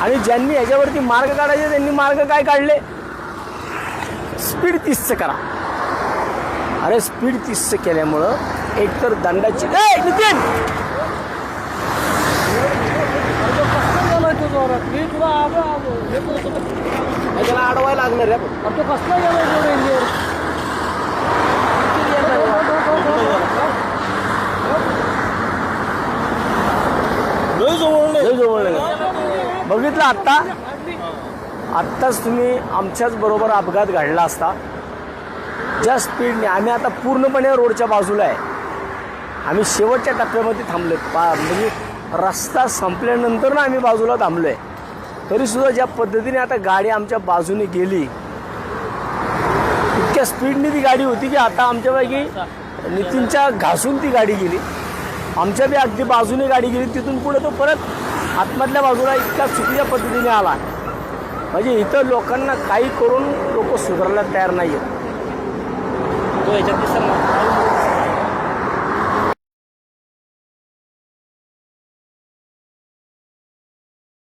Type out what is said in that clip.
आणि ज्यांनी याच्यावरती मार्ग काढायचे त्यांनी मार्ग काय काढले स्पीड तीसचं करा अरे स्पीड तीसचं केल्यामुळं एकतर दंडाची ए, नितीन. त्याला अडवायला लागणार इंजिनियर लय जवळ आहे. बघितलं आत्ता? आत्ताच तुम्ही आमच्याच बरोबर अपघात घडला असता. ज्या स्पीडने आम्ही आता पूर्णपणे रोडच्या बाजूला आहे. आम्ही शेवटच्या टप्प्यामध्ये थांबलो पा म्हणजे रस्ता संपल्यानंतर ना आम्ही बाजूला थांबलो आहे तरीसुद्धा ज्या पद्धतीने आता गाडी आमच्या बाजूने गेली इतक्या स्पीडने ती गाडी होती की आता आमच्यापैकी नितीनच्या घासून ती गाडी गेली. आमच्या बी अगदी बाजूने गाडी गेली तिथून पुढे तो परत आतमधल्या बाजूला इतक्या चुकीच्या पद्धतीने आला. म्हणजे इथं लोकांना काही करून लोक सुधारायला तयार नाही आहेत तो याच्यात